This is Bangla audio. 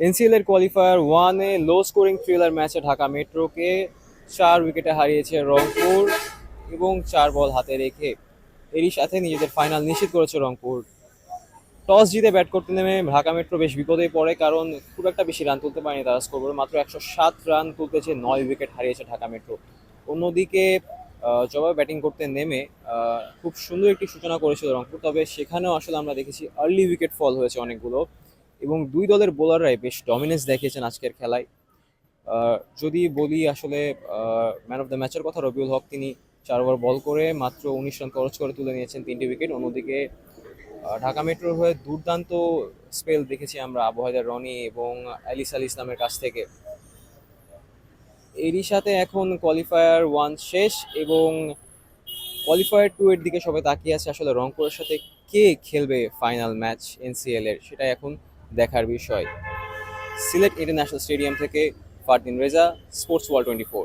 এনসিএল এর কোয়ালিফায়ার ওয়ানে লো স্কোরিং থ্রিলার ম্যাচে ঢাকা মেট্রোকে চার উইকেটে হারিয়েছে রংপুর এবং চার বল হাতে রেখে। এরই সাথে নিজেদের ফাইনাল নিশ্চিত করেছে রংপুর। টস জিতে ব্যাট করতে নেমে ঢাকা মেট্রো বেশ বিপদে পড়ে কারণ খুব একটা বেশি রান তুলতে পারেনি তারা স্কোর মাত্র একশো সাত রান তুলতেছে নয় উইকেট হারিয়েছে ঢাকা মেট্রো। অন্যদিকে জবাবে ব্যাটিং করতে নেমে খুব সুন্দর একটি সূচনা করেছিল রংপুর। তবে সেখানেও আসলে আমরা দেখেছি আর্লি উইকেট ফল হয়েছে অনেকগুলো। এবং দুই দলের বোলাররাই বেশ ডমিনেন্স দেখিয়েছেন আজকের খেলায়। যদি বলি আসলে ম্যান অফ দ্য ম্যাচের কথা, রবিউল হক, তিনি চার ওভার বল করে মাত্র উনিশ রান খরচ করে তুলে নিয়েছেন তিনটি উইকেট অন্যদিকে ঢাকা মেট্রোর হয়ে দুর্দান্ত স্পেল দেখেছি আমরা আবহাওয়াদের রনি এবং আলিস আল ইসলামের কাছ থেকে। এরই সাথে এখন কোয়ালিফায়ার ওয়ান শেষ এবং কোয়ালিফায়ার টু এর দিকে সবাই তাকিয়ে আছে আসলে রংপুরের সাথে কে খেলবে ফাইনাল ম্যাচ এনসিএল এর সেটাই এখন দেখার বিষয়। সিলেট ইন্টারন্যাশনাল স্টেডিয়াম থেকে Fardin Reza sports world twenty four.